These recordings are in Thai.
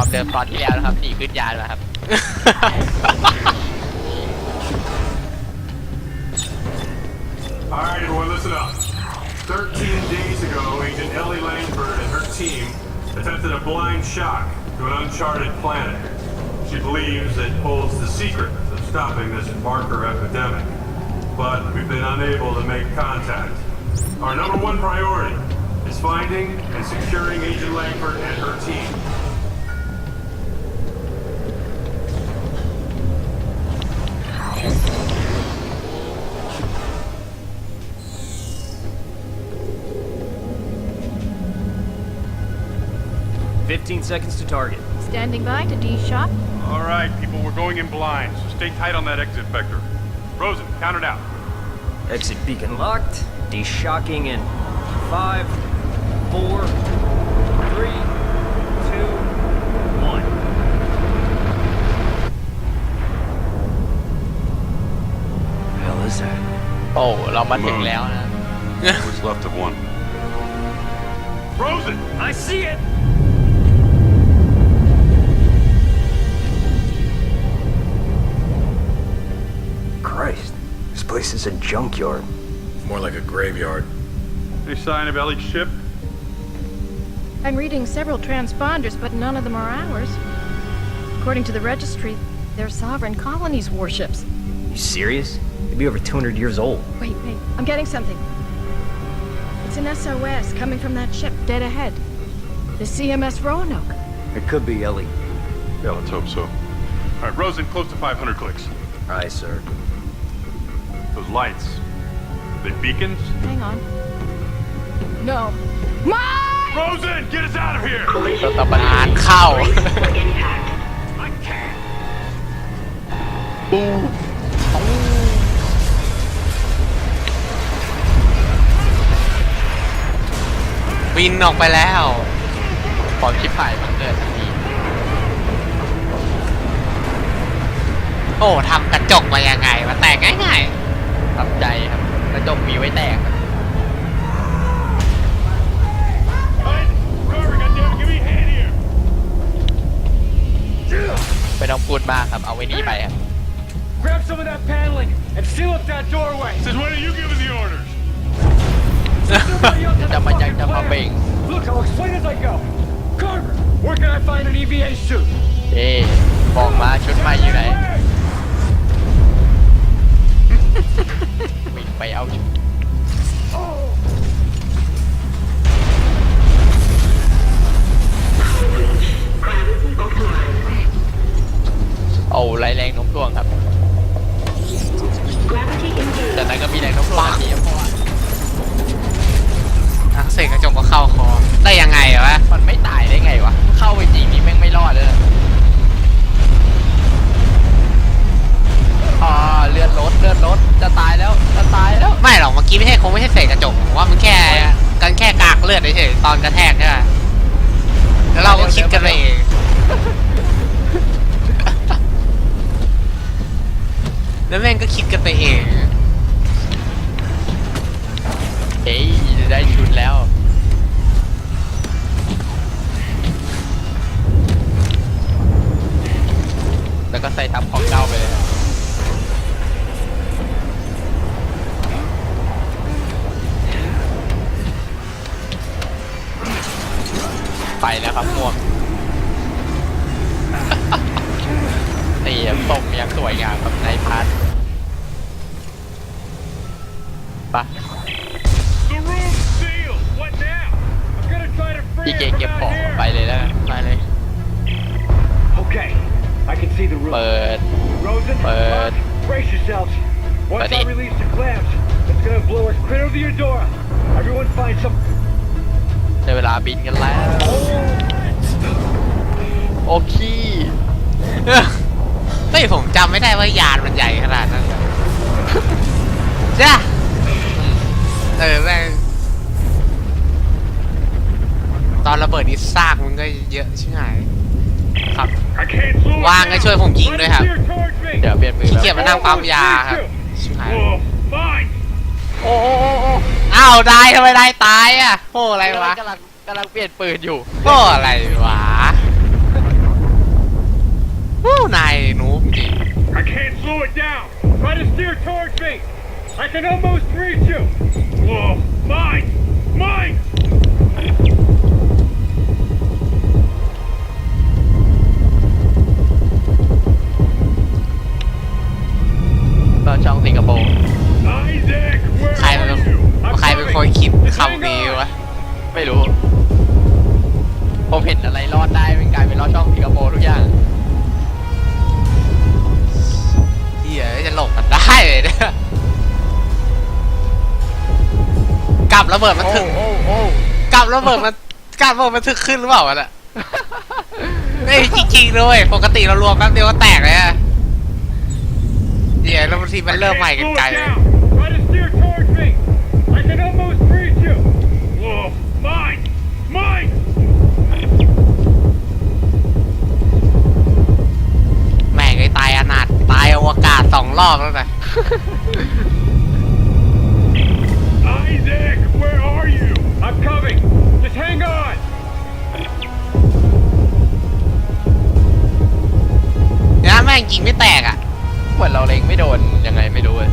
ความเดิมตอนที่แล้วนะครับหนีขึ้นยานมาครับ All right, everyone, listen up. 13 days ago, Agent Ellie Langford and her team attempted a blind shock to an uncharted planet. She believes it holds the secret of stopping this marker epidemic. But we've been unable to make contact. Our number one priority is finding and securing Agent Langford and her team. 15 seconds to target. Standing by to D-Shot. All right, people, we're going in blind, so stay tight on that exit vector. Frozen, count it out. Exit beacon locked, de-shocking in five, four, three, two, one. The hell is that? โอ้เรามาถึงแล้วนะ oh, What's left of one? Frozen, I see it! place is a junkyard. More like a graveyard. Any sign of Ellie's ship? I'm reading several transponders, but none of them are ours. According to the registry, they're sovereign colonies warships. You serious? They'd be over 200 years old. Wait, wait. I'm getting something. It's an SOS coming from that ship dead ahead. The CMS Roanoke. It could be Ellie. Yeah, let's hope so. All right, Rosen, close to 500 clicks. Aye, sir. Those lights. They beacons? Hang on. No. My! f r o z e n get us out of here! Let's รัฐบาลเข้า I can't. ปูปูวินออกไปแล้วปอดชิบหายมันเกิดทันทีโอ้ทำกระจกไปยังไงมาแตกง่ายๆทำใจครับกระจกมีไว้แตกครับ Hey, Carver, goddamn, give me a hand here. ไม่ต้องพูดมากครับ เอาไว้นี่ไปครับ Grab some of that paneling and seal up that doorway. Since when are you giving the orders? Somebody else has a Jump, jump, fucking jump, plan. bang. Look, I'll explain as I go. Carver, where can I find an EVA suit? เย้กี้ไม่ใช่คงไม่ใช่เศษกระจกผมว่ามันแค่ กันแค่กากเลือดเฉยๆตอนกระแทกใช่ไหม แล้วเราก็คิดกันเอง แล้วแม่งก็คิดกันไปเองเฮ้ยได้ชุดแล้ว แล้วก็ใส่ทับของเก่าไปเลยไปแล้วครับม่วงเตียตกอย่างสวยงามครับในพัดปะพี่เกเก็บของไปเลยแล้ว ไปเลย Okay, I can see the roof. But, Rosen, but, brace yourselves. Once but I release the clamps, it's gonna blow us clear over your door. Everyone find some ได้เวลาบินกันแล้วโอเคเฮ้ยผมจำไม่ได้ว่ายานมันใหญ่ขนาดนั้นจ้ะเออแม่งตอนระเบิดนี้ซากมันก็เยอะใช่ไหมครับว่างก็ช่วยผมยิงด้วยครับ เดี๋ยวเปลี่ยนมือแล้วเกียจมานั่งปั๊มยาครับใช่ไหมโอ้โอ้โอ้้าวตายทำไมได้ตายอ่ะ โอ้อะไรวะกำลังกำลังเปลี่ยนปืนอยู่ โอ้อะไรวะวู้นายนูมีลับระเบิดมันถึงกลับระเบิดมันกลับระเบิดมันถึงขึ้นหรือเปล่าอ่ะไม่จริงๆเลยปกติเรารวมแป๊บเดียวก็แตกเลยะเดี๋ยวเราบางทีมันเริ่มใหม่กันไกลเลยแม่งไอ้ตายอนาถตายอวกาศสองรอบแล้วไง I'm coming. Just hang on. นะแม่งยิงไม่แตกอะเหมือนเราเล็งไม่โดนยังไงไม่รู้เลย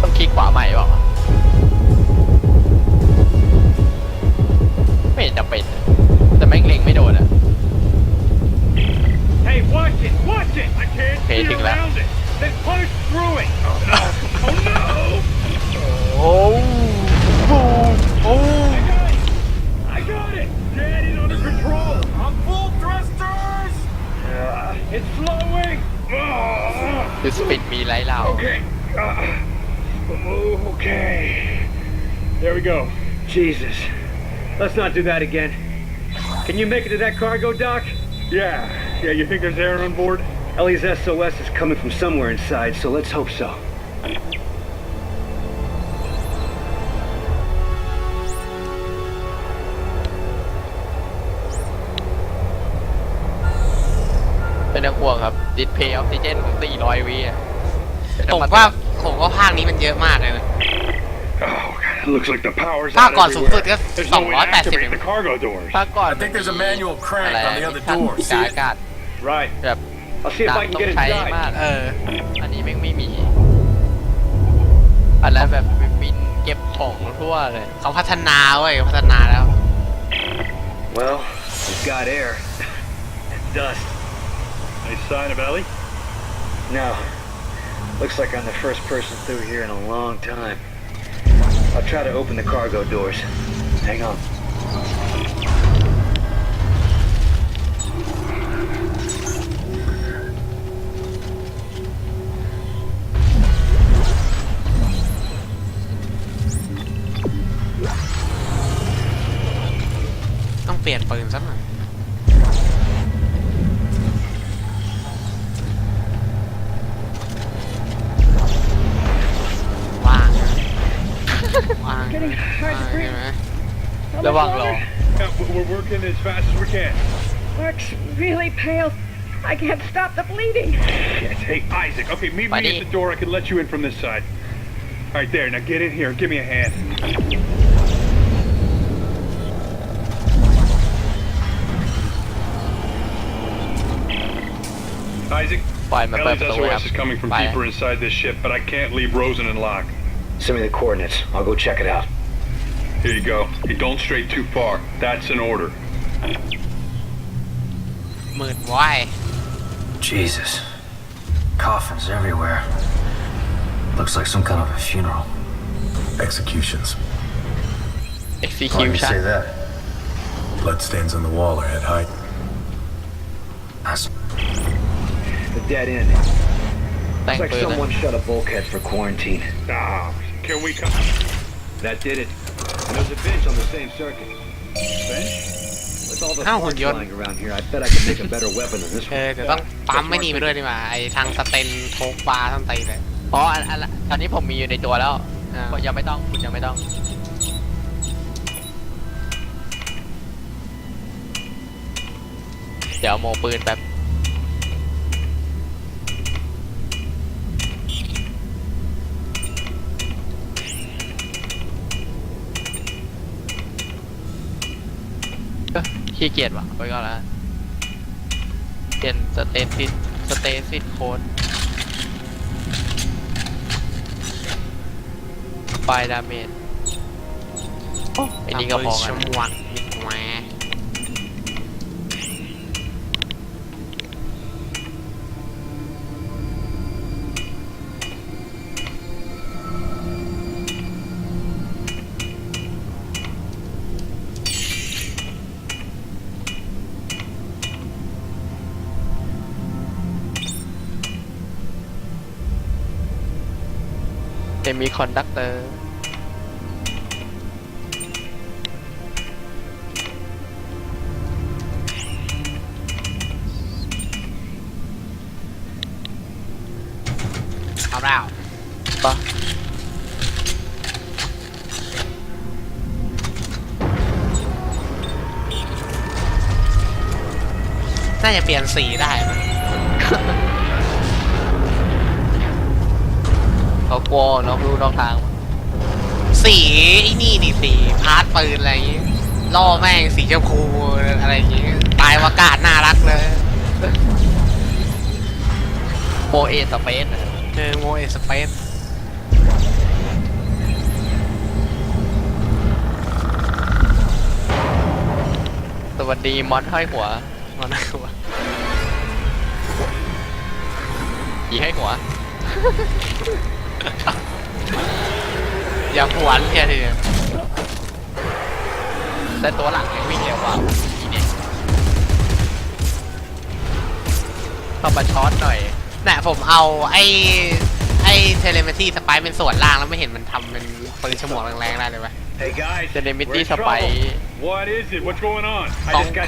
ต้องคลิกขวาใหม่เปล่าะไม่เห็นจะเป็นแต่แม่งเล็งไม่โดนอะเฮ้ย a t c h it, w a Oh! Boom! Oh! I got it! Get it under control! I'm full thrusters! Uh, it's flowing! Uh, คือสปินมีไรเรา okay. Uh, okay. There we go. Jesus. Let's not do that again. Can you make it to that cargo dock? Yeah. Yeah, you think there's air on board? Ellie's SOS is coming from somewhere inside, so let's hope so. ดิสเพย์ออกซิเจน400วีผมว่าผมว่าภาคนี้มันเยอะมากเลยภาคก่อนสูงสุดก็280ภาคก่อนอะไรภาคอากาศแบบดังต้องใช้มากเออ อันนี้ไม่ไม่มีอะไรแบบบินเก็บของทั่วเลย เขาพัฒนาเว้ย พัฒนาแล้ว Well, we've got air and dust. Any sign of Ellie? No. Looks like I'm the first person through here in a long time. I'll try to open the cargo doors. Hang on. do Getting hard to breathe. ระวังรอ Yeah, we- are working as fast as we can. Mark's really pale. I can't stop the bleeding. Yes, Hey, Isaac. Okay, meet me at the door. I can let you in from this side. All right, there. Now get in here. Give me a hand. Isaac. Bye, my Ellie's The SOS is coming from ไป deeper inside this ship, but I can't leave Rosen and Locke. Send me the coordinates. I'll go check it out. Here you go. Hey, don't stray too far. That's an order. Why? Jesus. Coffins everywhere. Looks like some kind of a funeral. Executions. If you can say that. Bloodstains on the wall are head height. That's the dead end. Thank like someone shut a bulkhead for quarantine. Ah, Can we come? That did it. And there's a bench on the same circuit. Bench? ถ้าหุ่นยนต์เออยต้องปั๊มไม่นีไปด้วยดีกว่าไอทางสเตนโทกบาร์ทางตีเลยอ๋ออตอนนี้ผมมีอยู่ในตัวแล้วคุณยังไม่ต้องยังไม่ต้องเดี๋ยวโมปืนแบบขี้เกียจว่ะไปก็แล้วเปลี่ยนสเตติสสเตติสโค้ดไฟดาเมจอันนี้ก็พอกันชมวันอีกแหวมีคอนดักเตอร์เอาเล่าปะน่าจะเปลี่ยนสีได้กลัวนอกรูรนอกทาง สีไอ้นี่นี่สีพาร์ตปืนอะไรอย่างงี้ล่อแม่งสีเจาครูอะไรอย่างงี้ ตายวากาศน่ารักเลยโมเอสเปซเจอโมเอสเปซสวัสดีมอสห้อยหัวมอสห้อยหัวยีให้หัวอย่าหวนแี่ทีแต่ตัวหลังยังวิ่งเร็วกว่าอีเนี่ยต้องมาช็อตหน่อยน่ะผมเอาไอ้ไอ้เทเลมิตี้สไปเป็นส่วนล่างแล้วไม่เห็นมันทำเป็นปืนฉมวกแรงๆได้เลยไหมเทเลมิตี้สไป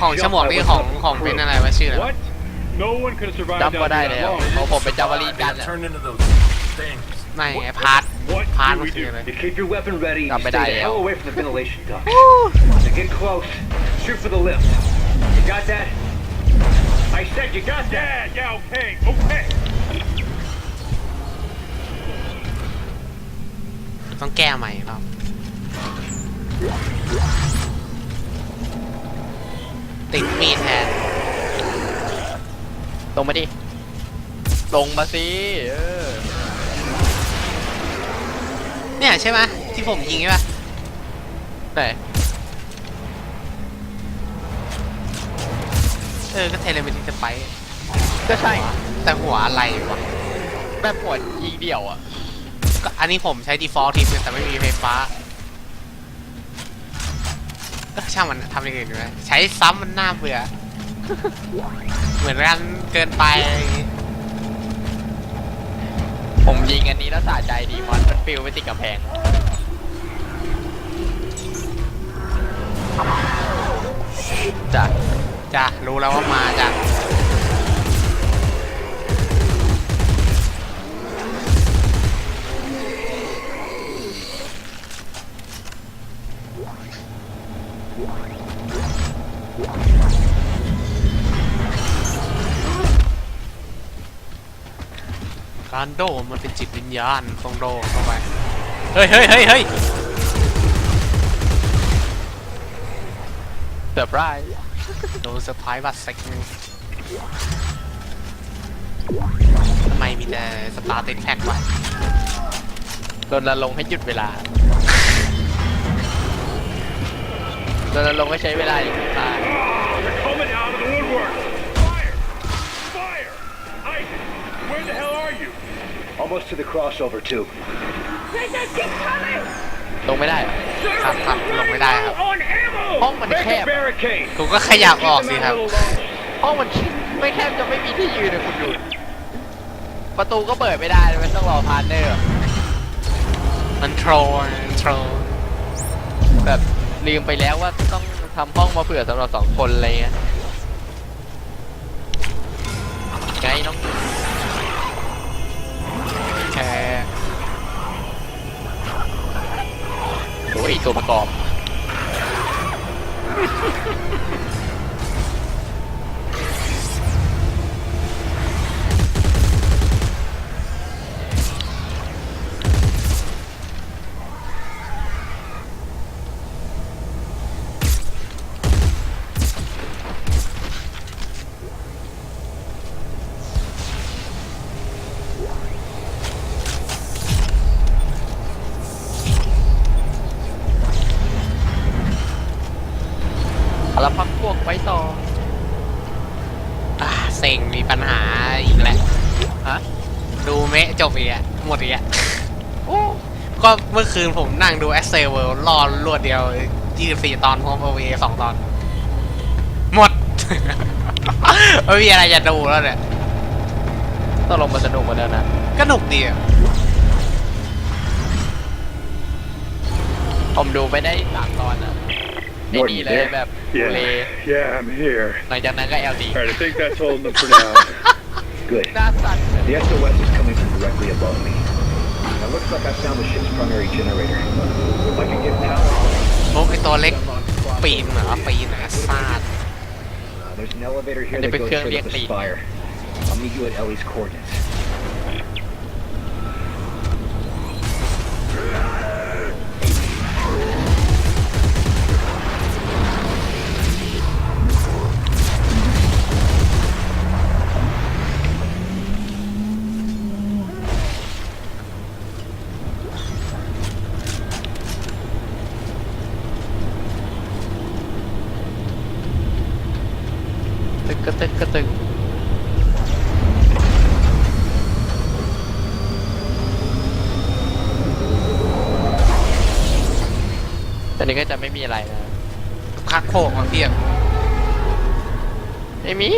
ของของฉมวกนี่ของของเป็นอะไรวะชื่ออะไรจำก็ได้เลยเพราะผมเป็นจาวารีกันนไงพาร์ทพาร์ทมันเป็นยังไงจำไม่ได้แล้วจะ get close shoot for the lift you got that I said you got that yeah okay okay ต้องแก้ใหม่รอบติดมีแทนลงมาดิลงมาสิเออเนี่ยใช่ไหมที่ผมยิงใช่ไหมไต่ เออ ก็เทเลมมตจะไปก็ใช่ แต่หัวอะไรวะแบบหัวยิงเดี่ยวอ่ะ ก็อันนี้ผมใช้ default ทีมแต่ไม่มีไฟฟ้า ก็ช่างมันทำอย่างอื่นดีกว่ใช้ซ้ำมันน่าเบื่อเหมือนกันเกินไปอย่างี้ผมยิงอันนี้แล้วสะใจดี มอนมันฟิวไปติดกับแพงจ้ะจ้ะรู้แล้วว่ามาจ้ะานโด มันเป็นจิตวิญญาณต้องโดเข้าไป เฮ้ยเฮ้ยเฮ้ยเฮ้ยเซอร์ไพรส์โดนเซอร์ไพรส์บัตเซ็กทำไมมีแต่สตาร์ติดแพ็กวะ โดนระลงให้หยุดเวลา โดนระลงห้ใช้เวลาอยู่ตาย the hell are you? Almost to the crossover too. ลงไม่ได้ครับครับลงไม่ได้ครับห้องมันแคบคุณก็ขยับออกสิครับห้องมันไม่แคบจะไม่มีที่ยืนเลยคุณดูประตูก็เปิดไม่ได้มันต้องรอพาร์ทเนอร์มันโทรมันโทรแบบลืมไปแล้วว่าต้องทำห้องมาเผื่อสำหรับสองคนอะไรเงี้ยไงน้องแร่โอ้ยตัวประกอบดเลกอะก็เมื่อคืนผมนั่งดูแอสเซเวลรอรวดเดียว 24 ตอนพร้อมโอเวสองตอน หมดไม่มีอะไรจะดูแล้วเนี่ย ต้องลงมาสนุกมาแล้วนะก็หนุกดีผมดูไปได้สามตอนอะไม่ดีเลยแบบ t h เล y Yeah, I'm here. หลังจากนั้นก็เอลดีนาสั่น The SOS is coming from directly above me. Looks like I found the ship's primary generator. If I can get power, ah, ah, uh, there's an elevator here that goes straight up the spire. I'll meet you at Ellie's coordinates. อนนี้ก็จะไม่มีอะไรนะคักโขลของเพียง ไม่มี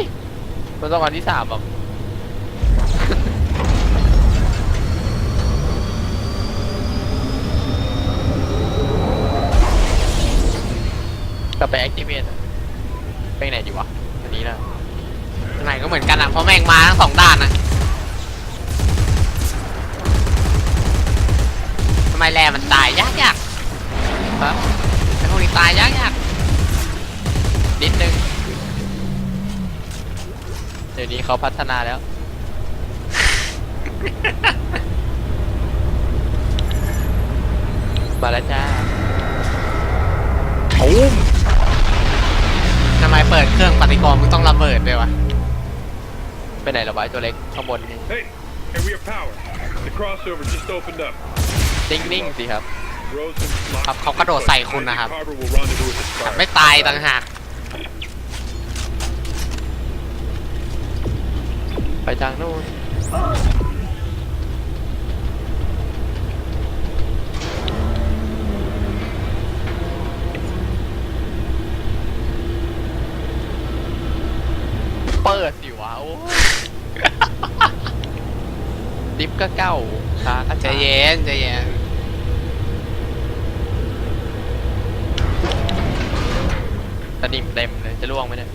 มันต้องวันที่สามแบบกลับไปแอคทีเวตไปไหนดีวะอันนี้นะไหนก็เหมือนกันอ่ะเพราะแม่งมาทั้งสองด้านนะทำไมแรมันตายยากยากปั๊บไอ้พวกนี้ตายยากยากนิดนึงเดี๋ยวนี้เขาพัฒนาแล้วมาแล้วจ้าโอ้มทำไมเปิดเครื่องปฏิกรณ์มึงต้องระเบิดด้วยวะไปไหนระบายตัวเล็กข้างบน Hey, hey, we have power. The crossover just opened up. นิ่งสิครับครับเขากระโดดใส่คุณนะครับไม่ตายต่างหากไปทางโน้นเปิดสิวะโอ้ดิฟก็เก้าตาก็ใจเย็นใจเย็นสนิมเต็มเลยจะล่วงไหมเนี่ย